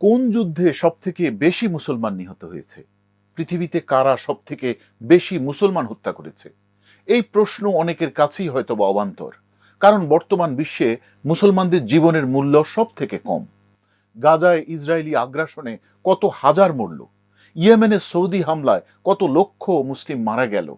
কোন যুদ্ধে সবথেকে বেশি মুসলমান নিহত হয়েছে? পৃথিবীতে কারা সবথেকে বেশি মুসলমান হত্যা করেছে? এই প্রশ্ন অনেকের কাছেই হয়তো বা অবান্তর, কারণ বর্তমান বিশ্বে মুসলমানদের জীবনের মূল্য সব থেকে কম। গাজায় ইসরায়েলি আগ্রাসনে কত হাজার মরল ইয়েমেনের সৌদি হামলায় কত লক্ষ মুসলিম মারা গেল,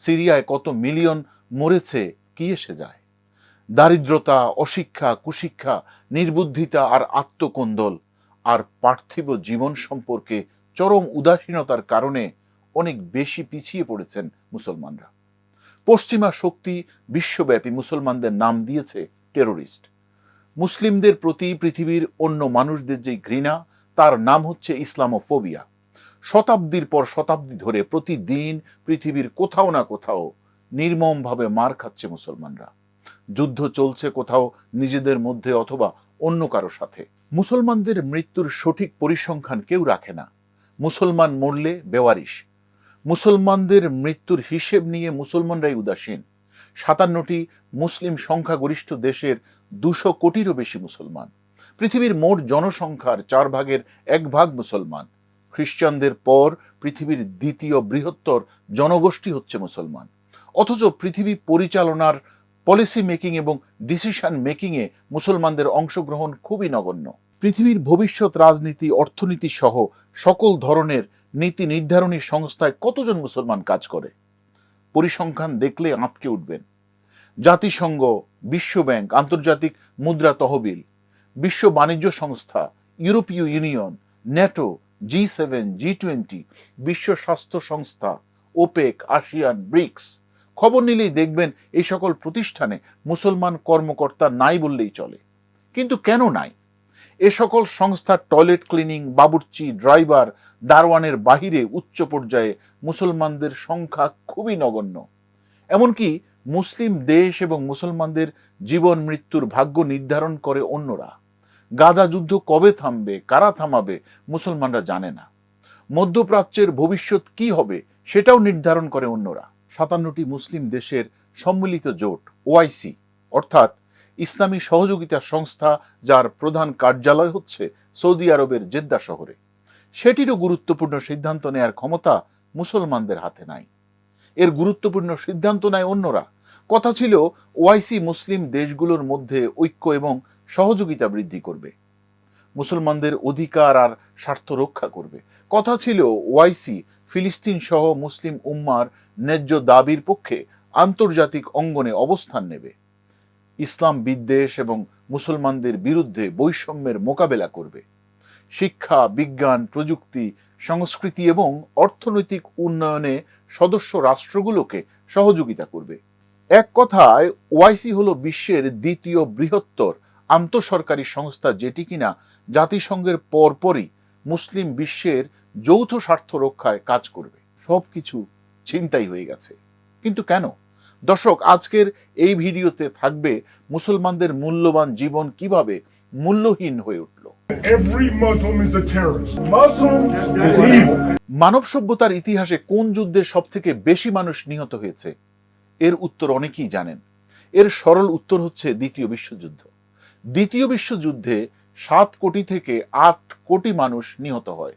সিরিয়ায় কত মিলিয়ন মরেছে, কি এসে যায়? দারিদ্রতা, অশিক্ষা, কুশিক্ষা, নির্বুদ্ধিতা আর আত্মকোন্দল আর পার্থিব জীবন সম্পর্কে চরম উদাসীনতার কারণে অনেক বেশি পিছিয়ে পড়েছেন মুসলমানরা। পশ্চিমা শক্তি বিশ্বব্যাপী মুসলমানদের নাম দিয়েছে টেরোরিস্ট। মুসলিমদের প্রতি পৃথিবীর অন্য মানুষদের যে ঘৃণা, তার নাম হচ্ছে ইসলামোফোবিয়া। শতাব্দীর পর শতাব্দী ধরে প্রতিদিন পৃথিবীর কোথাও না কোথাও নির্মমভাবে মার খাচ্ছে মুসলমানরা। যুদ্ধ চলছে কোথাও নিজেদের মধ্যে অথবা অন্য কারও সাথে। মুসলমানদের মৃত্যুর সঠিক পরিসংখ্যান কেউ রাখে না। মুসলমান মরলে বেওয়ারিশ। মুসলমানদের মৃত্যুর হিসেব নিয়ে মুসলমানরাই উদাসীন। সাতান্নটি মুসলিম সংখ্যাগরিষ্ঠ দেশের দুশো কোটিরও বেশি মুসলমান। পৃথিবীর মোট জনসংখ্যার চার ভাগের এক ভাগ মুসলমান। খ্রিস্টানদের পর পৃথিবীর দ্বিতীয় বৃহত্তর জনগোষ্ঠী হচ্ছে মুসলমান। অথচ পৃথিবী পরিচালনার পলিসি মেকিং এবং ডিসিশন মেকিংয়ে মুসলমানদের অংশগ্রহণ খুবই নগণ্য। পৃথিবীর ভবিষ্যৎ রাজনীতি, অর্থনীতি সহ সকল ধরনের নীতি নির্ধারণী সংস্থায় কতজন মুসলমান কাজ করে? পরিসংখ্যান দেখলে আঁতকে উঠবেন। জাতিসংঘ বিশ্বব্যাংক আন্তর্জাতিক মুদ্রা তহবিল, বিশ্ব বাণিজ্য সংস্থা, ইউরোপীয় union, NATO, G seven, G twenty, বিশ্ব স্বাস্থ্য সংস্থা, ওপেক, আসিয়ান, ব্রিক্স খবর নিলেই দেখবেন এই সকল প্রতিষ্ঠানে মুসলমান কর্মকর্তা নাই বললেই চলে। কিন্তু কেন নাই? এ সকল সংস্থার টয়লেট ক্লিনিং, বাবুর্চি, ড্রাইভার দারওয়ানের বাহিরে উচ্চ পর্যায়ে মুসলমানদের সংখ্যা খুবই নগণ্য। এমনকি মুসলিম দেশ এবং মুসলমানদের জীবন মৃত্যুর ভাগ্য নির্ধারণ করে অন্যরা। গাজা যুদ্ধ কবে থামবে, কারা থামাবে, মুসলমানরা জানে না। মধ্যপ্রাচ্যের ভবিষ্যৎ কি হবে, সেটাও নির্ধারণ করে অন্যরা। সাতান্নটি মুসলিম দেশের সম্মিলিত জোট ওআইসি অর্থাৎ ইসলামী সহযোগিতা সংস্থা যার প্রধান কার্যালয় হচ্ছে সৌদি আরবের জেদ্দা শহরে। সেটিরও গুরুত্বপূর্ণ সিদ্ধান্ত নেয়ার ক্ষমতা মুসলমানদের হাতে নাই। এর গুরুত্বপূর্ণ সিদ্ধান্ত নেয় অন্যরা। কথা ছিল ওআইসি মুসলিম দেশগুলোর মধ্যে ঐক্য এবং সহযোগিতা বৃদ্ধি করবে। মুসলমানদের অধিকার আর স্বার্থ রক্ষা করবে। কথা ছিল ওআইসি ফিলিস্তিন সহ মুসলিম উম্মার ন্যায্য দাবির পক্ষে আন্তর্জাতিক অঙ্গনে অবস্থান নেবে। ইসলাম বিদ্বেষ এবং মুসলমানদের বিরুদ্ধে বৈষম্যের মোকাবেলা করবে। শিক্ষা, বিজ্ঞান, প্রযুক্তি, সংস্কৃতি এবং অর্থনৈতিক উন্নয়নে সদস্য রাষ্ট্রগুলোকে সহযোগিতা করবে। এক কথায় ওআইসি হলো বিশ্বের দ্বিতীয় বৃহত্তর আন্তঃসরকারি সংস্থা যেটি কিনা জাতিসংঘের পরপরই মুসলিম বিশ্বের যৌথ স্বার্থ রক্ষায় কাজ করবে। সবকিছু চিন্তাই হয়ে গেছে। কিন্তু কেন? দর্শক আজকের এই ভিডিওতে থাকবে মুসলমানদের মূল্যবান জীবন কীভাবে মূল্যহীন হয়ে উঠল. মানব সভ্যতার ইতিহাসে কোন যুদ্ধে সব থেকে বেশি মানুষ নিহত হয়েছে? এর উত্তর অনেকেই জানেন। এর সরল উত্তর হচ্ছে দ্বিতীয় বিশ্বযুদ্ধ। দ্বিতীয় বিশ্বযুদ্ধে সাত কোটি থেকে আট কোটি মানুষ নিহত হয়।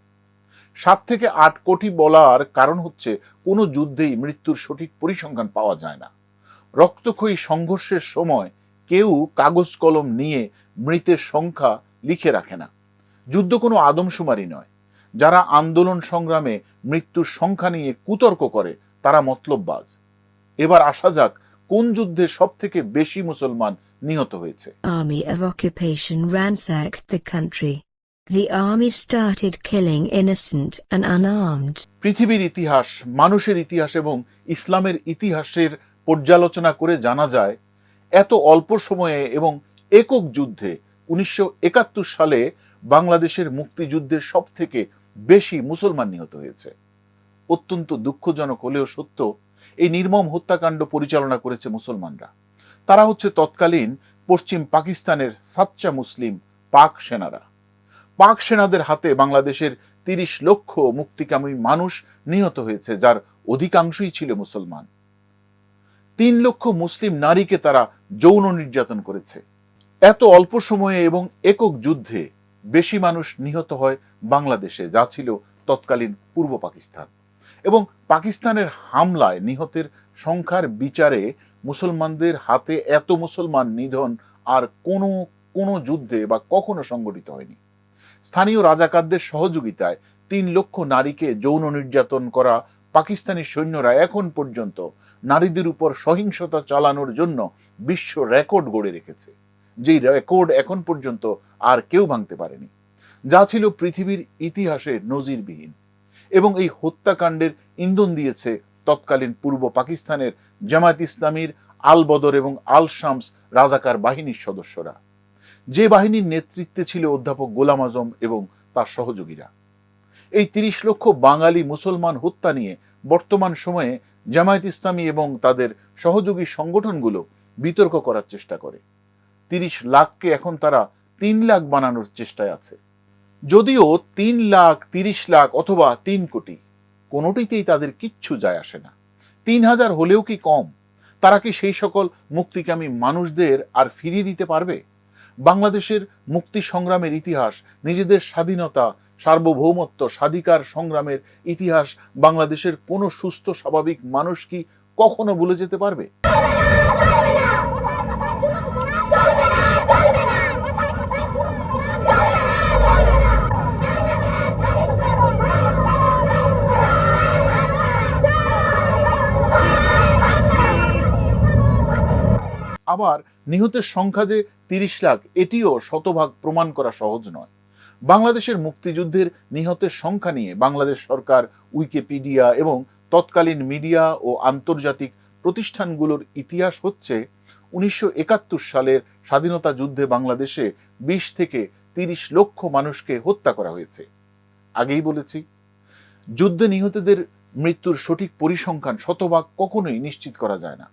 সাত থেকে আট কোটি বলার কারণ হচ্ছে কোনো যুদ্ধেই মৃত্যুর সঠিক পরিসংখ্যান পাওয়া যায় না। রক্তক্ষয়ী সংঘর্ষের সময় কেউ কাগজ কলম নিয়ে মৃতের সংখ্যা লিখে রাখে না। যুদ্ধ কোনো আদমশুমারি নয়। যারা আন্দোলন সংগ্রামে মৃত্যুর সংখ্যা নিয়ে কুতর্ক করে, তারা মতলববাজ। এবার আসা যাক কোন যুদ্ধে সব থেকে বেশি মুসলমান নিহত হয়েছে। Army of Occupation ransacked the country. The army started killing innocent and unarmed. পৃথিবীর ইতিহাস, মানুষের ইতিহাস এবং ইসলামের ইতিহাসের পর্যালোচনা করে জানা যায়, এত অল্প সময়ে এবং একক যুদ্ধে উনিশশো একাত্তর সালে বাংলাদেশের মুক্তিযুদ্ধের সব থেকে বেশি মুসলমান নিহত হয়েছে। অত্যন্ত দুঃখজনক হলেও সত্য, এই নির্মম হত্যাকাণ্ড পরিচালনা করেছে মুসলমানরা। তারা হচ্ছে তৎকালীন পশ্চিম পাকিস্তানের সাচ্চা মুসলিম পাক সেনারা। পাক সেনাদের হাতে বাংলাদেশের তিরিশ লক্ষ মুক্তিকামী মানুষ নিহত হয়েছে, যার অধিকাংশই ছিল মুসলমান। তিন লক্ষ মুসলিম নারীকে তারা যৌন নির্যাতন করেছে। এত অল্প সময়ে এবং একক যুদ্ধে বেশি মানুষ নিহত হয় বাংলাদেশে, যা ছিল তৎকালীন পূর্ব পাকিস্তান। এবং পাকিস্তানের হামলায় নিহতের সংখ্যার বিচারে মুসলমানদের হাতে এত মুসলমান নিধন আর কোনো কোনো যুদ্ধে বা কখনো সংগঠিত হয়নি। স্থানীয় রাজাকারদের সহযোগিতায় তিন লক্ষ নারীকে যৌন নির্যাতন করা পাকিস্তানি সৈন্যরা এখন পর্যন্ত নারীদের উপর সহিংসতা চালানোর জন্য বিশ্ব রেকর্ড গড়ে রেখেছে। যেই রেকর্ড এখন পর্যন্ত আর কেউ ভাঙতে পারেনি। যা ছিল পৃথিবীর ইতিহাসে নজিরবিহীন এবং এই হত্যাকাণ্ডের ইন্ধন দিয়েছে তৎকালীন পূর্ব পাকিস্তানের জামায়াত ইসলামীর আল বদর এবং আল শামস রাজাকার বাহিনীর সদস্যরা। যে বাহিনীর নেতৃত্বে ছিল অধ্যাপক গোলাম আজম এবং তার সহযোগীরা। এই তিরিশ লক্ষ বাঙালি মুসলমান হত্যা নিয়ে বর্তমান সময়ে জামায়াত ইসলামী এবং তাদের সহযোগী সংগঠনগুলো বিতর্ক করার চেষ্টা করে। তিরিশ লাখকে এখন তারা তিন লাখ বানানোর চেষ্টায় আছে। যদিও তিন লাখ, তিরিশ লাখ অথবা তিন কোটি, কোনোটিতেই তাদের কিচ্ছু যায় আসে না। তিন হাজার হলেও কি কম? তারা কি সেই সকল মুক্তিকামী মানুষদের আর ফিরিয়ে দিতে পারবে? বাংলাদেশের মুক্তি সংগ্রামের ইতিহাস, নিজেদের স্বাধীনতা, সার্বভৌমত্ব, স্বাধিকার সংগ্রামের ইতিহাস বাংলাদেশের কোনো সুস্থ, স্বাভাবিক মানুষ কি কখনো ভুলে যেতে পারবে? আবার নিহতের সংখ্যা যে তিরিশ লাখ, এটিও শতভাগ প্রমাণ করা সহজ নয়। বাংলাদেশের মুক্তিযুদ্ধের নিহতের সংখ্যা নিয়ে বাংলাদেশ সরকার, উইকিপিডিয়া এবং তৎকালীন মিডিয়া ও আন্তর্জাতিক প্রতিষ্ঠানগুলোর ইতিহাস হচ্ছে উনিশশো একাত্তর সালের স্বাধীনতা যুদ্ধে বাংলাদেশে বিশ থেকে তিরিশ লক্ষ মানুষকে হত্যা করা হয়েছে। আগেই বলেছি, যুদ্ধে নিহতদের মৃত্যুর সঠিক পরিসংখ্যান শতভাগ কখনোই নিশ্চিত করা যায় না।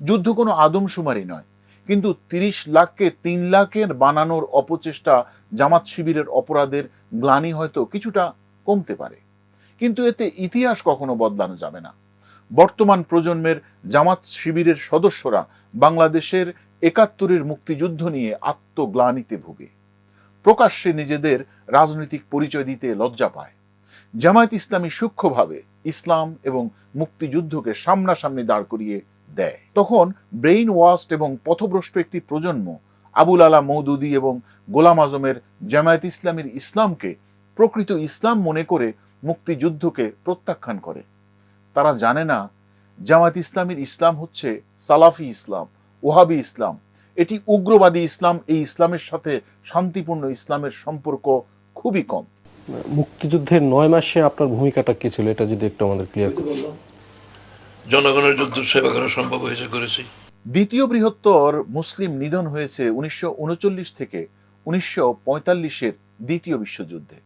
যুদ্ধ কোনো আদমশুমারি নয় কিন্তু তিরিশ লাখকে তিন লাখের বানানোর অপচেষ্টা জামাত শিবিরের অপরাধের গ্লানি হয়তো কিছুটা কমতে পারে। কিন্তু এতে ইতিহাস কখনো বদলানো যাবে না। বর্তমান প্রজন্মের জামাত শিবিরের সদস্যরা বাংলাদেশের একাত্তরের মুক্তিযুদ্ধ নিয়ে আত্মগ্লানিতে ভুগে। প্রকাশ্যে নিজেদের রাজনৈতিক পরিচয় দিতে লজ্জা পায়। জামায়াত ইসলামী সূক্ষ্মভাবে ইসলাম এবং মুক্তিযুদ্ধকে সামনাসামনি দাঁড় করিয়ে দেয়। তখন ব্রেইন ওয়াস্ট এবং পথভ্রষ্ট একটি প্রজন্ম আবুল আলা মৌদুদি এবং গোলাম আজমের জামায়াত ইসলামীর ইসলামকে প্রকৃত ইসলাম মনে করে মুক্তিযুদ্ধকে প্রত্যাখ্যান করে। তারা জানে না জামায়াত ইসলামীর ইসলাম হচ্ছে সালাফি ইসলাম, ওহাবি ইসলাম। এটি উগ্রবাদী ইসলাম, এই ইসলামের সাথে শান্তিপূর্ণ ইসলামের সম্পর্ক খুবই কম। মুক্তিযুদ্ধের নয় মাসে আপনার ভূমিকাটা কি ছিল? এটা যদি একটু আমাদের ক্লিয়ার করেন। জনগণের যুদ্ধ সেবা করা সম্ভব হয়েছে, করেছি। দ্বিতীয় বৃহত্তর মুসলিম নিধন হয়েছে উনিশশো থেকে উনিশশো পঁয়তাল্লিশের দ্বিতীয় বিশ্বযুদ্ধে।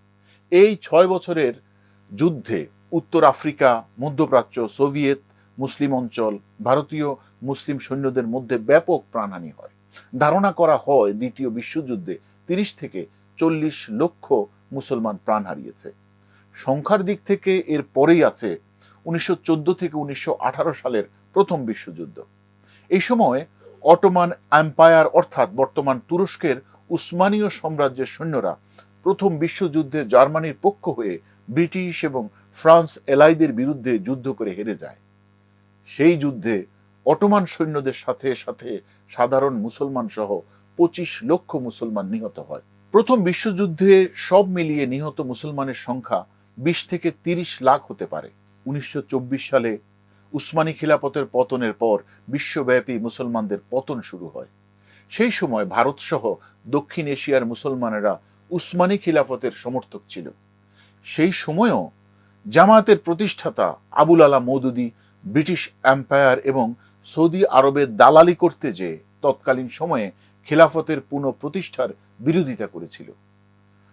এই ছয় বছরের যুদ্ধে উত্তর আফ্রিকা, মধ্যপ্রাচ্য, সোভিয়েত, মুসলিম অঞ্চল, ভারতীয় মুসলিম সৈন্যদের মধ্যে ব্যাপক প্রাণহানি হয়। ধারণা করা হয় দ্বিতীয় বিশ্বযুদ্ধে তিরিশ থেকে চল্লিশ লক্ষ মুসলমান প্রাণ হারিয়েছে। সংখ্যার দিক থেকে এর পরেই আছে উনিশশো চোদ্দ থেকে উনিশশো আঠারো সালের প্রথম বিশ্বযুদ্ধ। এই সময় অটোমান এম্পায়ার অর্থাৎ বর্তমান তুরস্কের উসমানীয় সাম্রাজ্যের সৈন্যরা প্রথম বিশ্বযুদ্ধে জার্মানির পক্ষ হয়ে ব্রিটিশ এবং ফ্রান্স এলাইদের বিরুদ্ধে যুদ্ধ করে হেরে যায়। সেই যুদ্ধে অটোমান সৈন্যদের সাথে সাথে সাধারণ মুসলমান সহ পঁচিশ লক্ষ মুসলমান নিহত হয়। প্রথম বিশ্বযুদ্ধে সব মিলিয়ে নিহত মুসলমানের সংখ্যা বিশ থেকে তিরিশ লাখ হতে পারে। উনিশশো সালে উসমানী খিলাফতের পতনের পর বিশ্বব্যাপী মুসলমানদের পতন শুরু হয়। সেই সময় ভারত সহ দক্ষিণ এশিয়ার মুসলমানেরা উসমানী খিলাফতের সমর্থক ছিল। সেই সময়ও জামায়াতের প্রতিষ্ঠাতা আবুল আলা মৌদুদি, ব্রিটিশ এম্পায়ার এবং সৌদি আরবের দালালি করতে যে তৎকালীন সময়ে খিলাফতের পুনঃ প্রতিষ্ঠার বিরোধিতা করেছিল।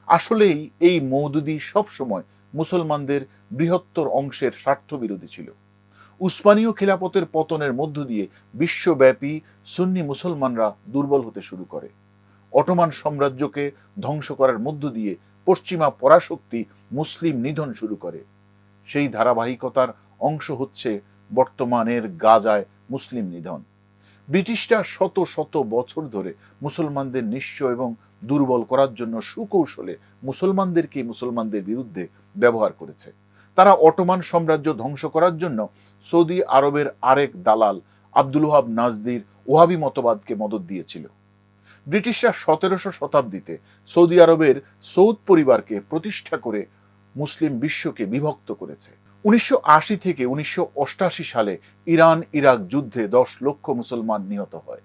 আসলেই এই মৌদুদি সবসময় মুসলমানদের বৃহত্তর অংশের স্বার্থ বিরোধী ছিল। উসমানীয় খিলাফতের পতনের মধ্য দিয়ে বিশ্বব্যাপী সুন্নি মুসলমানরা দুর্বল হতে শুরু করে। অটোমান সাম্রাজ্যকে ধ্বংস করার মধ্য দিয়ে পশ্চিমা পরাশক্তি মুসলিম নিধন শুরু করে। সেই ধারাবাহিকতার অংশ হচ্ছে বর্তমানের গাজায় মুসলিম নিধন। ব্রিটিশরা শত শত বছর ধরে মুসলমানদের নিঃস্ব এবং দুর্বল করার জন্য সুকৌশলে মুসলমানদেরকে মুসলমানদের বিরুদ্ধে ব্যবহার করেছে। তারা অটোমান সাম্রাজ্য ধ্বংস করার জন্য সৌদি আরবের আরেক দালাল আব্দুল ওহাব নাজদির ওহাবি মতবাদকে মদত দিয়েছিল। ব্রিটিশরা সতেরোশো শতাব্দীতে সৌদি আরবের সৌদ পরিবারকে প্রতিষ্ঠা করে মুসলিম বিশ্বকে বিভক্ত করেছে। উনিশশো আশি থেকে উনিশশো সালে ইরান ইরাক যুদ্ধে দশ লক্ষ মুসলমান নিহত হয়।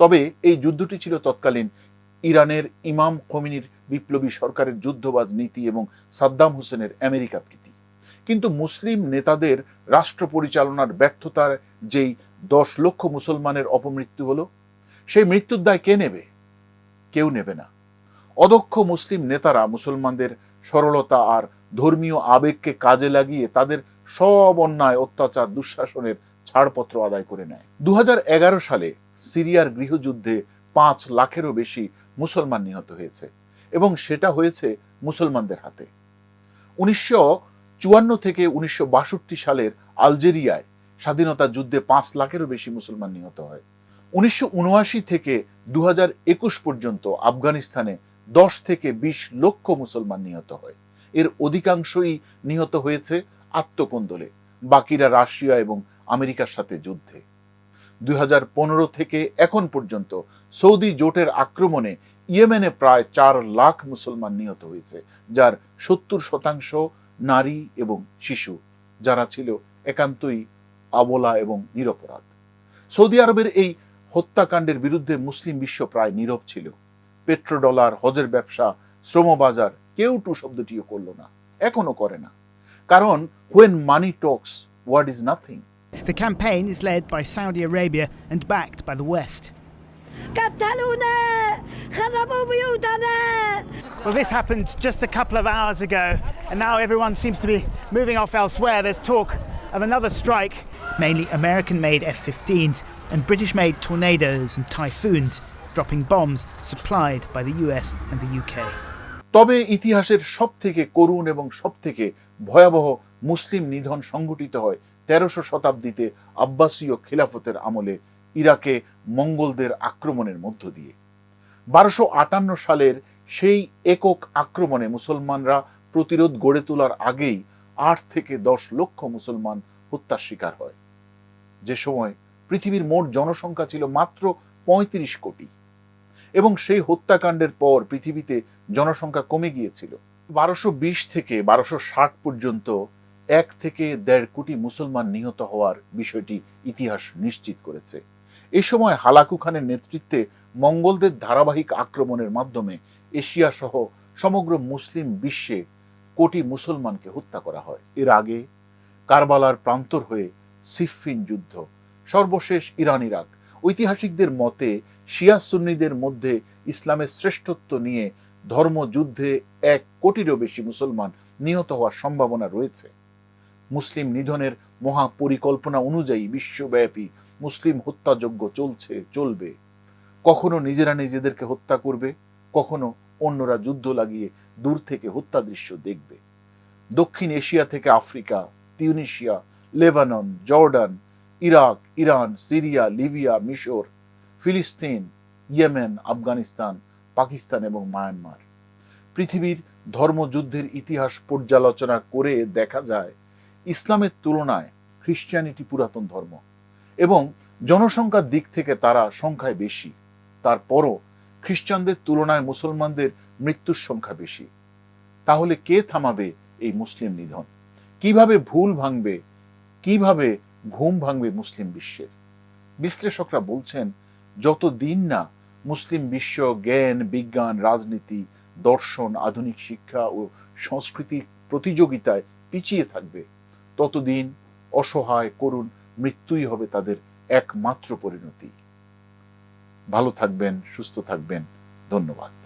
তবে এই যুদ্ধটি ছিল তৎকালীন ইরানের ইমাম খমিনির বিপ্লবী সরকারের যুদ্ধবাজ নীতি এবং সাদ্দাম হোসেনের আমেরিকা প্রীতি। কিন্তু মুসলিম নেতাদের রাষ্ট্র পরিচালনার ব্যর্থতার যেই দশ লক্ষ মুসলমানের অপমৃত্যু হলো, সেই মৃত্যুর দায় কে নেবে? কেউ নেবে না। অদক্ষ মুসলিম নেতারা মুসলমানদের সরলতা আর ধর্মীয় আবেগকে কাজে লাগিয়ে তাদের সব অন্যায়, অত্যাচার, দুঃশাসনের ছাড়পত্র আদায় করে নেয়। দুহাজার এগারো সালে সিরিয়ার গৃহযুদ্ধে পাঁচ লাখেরও বেশি মুসলমান নিহত হয়েছে এবং সেটা হয়েছে মুসলমানদের হাতে। উনিশশো চুয়ান্ন থেকে উনিশশো সালের আলজেরিয়ায় স্বাধীনতা যুদ্ধে পাঁচ লাখেরও বেশি মুসলমান নিহত হয়। উনিশশো থেকে দু পর্যন্ত আফগানিস্তানে দশ থেকে বিশ লক্ষ মুসলমান নিহত হয়। এর অধিকাংশই নিহত হয়েছে আত্মকন্দলে, বাকিরা রাশিয়া এবং আমেরিকার সাথে যুদ্ধে। দুই হাজার পনেরো থেকে এখন পর্যন্ত সৌদি জোটের আক্রমণে ইয়েমেনে প্রায় চার লাখ মুসলমান নিহত হয়েছে, যার সত্তর শতাংশ নারী এবং শিশু, যারা ছিল একান্তই আবলা এবং নিরপরাধ। সৌদি আরবের এই হত্যাকাণ্ডের বিরুদ্ধে মুসলিম বিশ্ব প্রায় নীরব ছিল। পেট্রোডলার, হজের ব্যবসা, শ্রমবাজার, কেউ টু শব্দটিও করল না এখনও করে না। কারণ when money talks word is nothing The campaign is led by Saudi Arabia and backed by the West. قتلونا خربوا بيوتنا Well, this happened just a couple of hours ago, and now everyone seems to be moving off elsewhere. There's talk of another strike, mainly American made F 15s and British made tornadoes and typhoons, dropping bombs supplied by the US and the UK. তবে ইতিহাসের সব থেকে করুণ এবং সব থেকে ভয়াবহ মুসলিম নিধন সংঘটিত হয় তেরোশো শতাব্দীতে আব্বাসীয় খিলাফতের আমলে ইরাকে মঙ্গলদের আক্রমণের মধ্য দিয়ে। বারোশো আটান্ন সালের সেই একক আক্রমণে মুসলমানরা প্রতিরোধ গড়ে তোলার আগেই আট থেকে দশ লক্ষ মুসলমান হত্যার শিকার হয়। যে সময় পৃথিবীর মোট জনসংখ্যা ছিল মাত্র পঁয়ত্রিশ কোটি এবং সেই হত্যাকাণ্ডের পর পৃথিবীতে জনসংখ্যা কমে গিয়েছিল। বারোশো বিশ থেকে বারোশো ষাট পর্যন্ত এক থেকে দেড় কোটি মুসলমান নিহত হওয়ার বিষয়টি ইতিহাস নিশ্চিত করেছে। এ সময় হালাকু খানের নেতৃত্বে মঙ্গলদের ধারাবাহিক আক্রমণের মাধ্যমে এশিয়া সহ সমগ্র মুসলিম বিশ্বে কোটি মুসলমানকে হত্যা করা হয়। এর আগে কারবালার প্রান্তর হয়ে সিফিন যুদ্ধ, সর্বশেষ ইরান ইরাক, ঐতিহাসিকদের মতে শিয়া সুন্নিদের মধ্যে ইসলামের শ্রেষ্ঠত্ব নিয়ে ধর্মযুদ্ধে এক কোটিরও বেশি মুসলমান নিহত হওয়ার সম্ভাবনা রয়েছে। মুসলিম নিধনের মহা পরিকল্পনা অনুযায়ী বিশ্বব্যাপী মুসলিম হত্যাযজ্ঞ চলছে, চলবে। কখনো নিজেরা নিজেদেরকে হত্যা করবে, কখনো অন্যরা যুদ্ধ লাগিয়ে দূর থেকে হত্যা দৃশ্য দেখবে। দক্ষিণ এশিয়া থেকে Africa, Tunisia, Lebanon, Jordan, Iraq, Iran, Syria, Libya, মিশর, ফিলিস্তিন, ইয়েমেন, আফগানিস্তান, পাকিস্তান এবং মায়ানমার। পৃথিবীর ধর্মযুদ্ধের ইতিহাস পর্যালোচনা করে দেখা যায়, ইসলামের তুলনায় খ্রিস্টানিটি পুরাতন ধর্ম। এবং জনসংখ্যার দিক থেকে তারা সংখ্যায় বেশি। তারপরও খ্রিস্টানদের তুলনায় মুসলমানদের মৃত্যুর সংখ্যা বেশি। তাহলে কে থামাবে এই মুসলিম নিধন? কীভাবে ভুল ভাঙবে? কীভাবে ঘুম ভাঙবে মুসলিম বিশ্বের? বিশ্লেষকরা বলছেন, যত দিন না মুসলিম বিশ্ব জ্ঞান, বিজ্ঞান, রাজনীতি, দর্শন, আধুনিক শিক্ষা ও সংস্কৃতির প্রতিযোগিতায় পিছিয়ে থাকবে, ততদিন অসহায়, করুণ মৃত্যুই হবে তাদের একমাত্র পরিণতি। ভালো থাকবেন সুস্থ থাকবেন। ধন্যবাদ।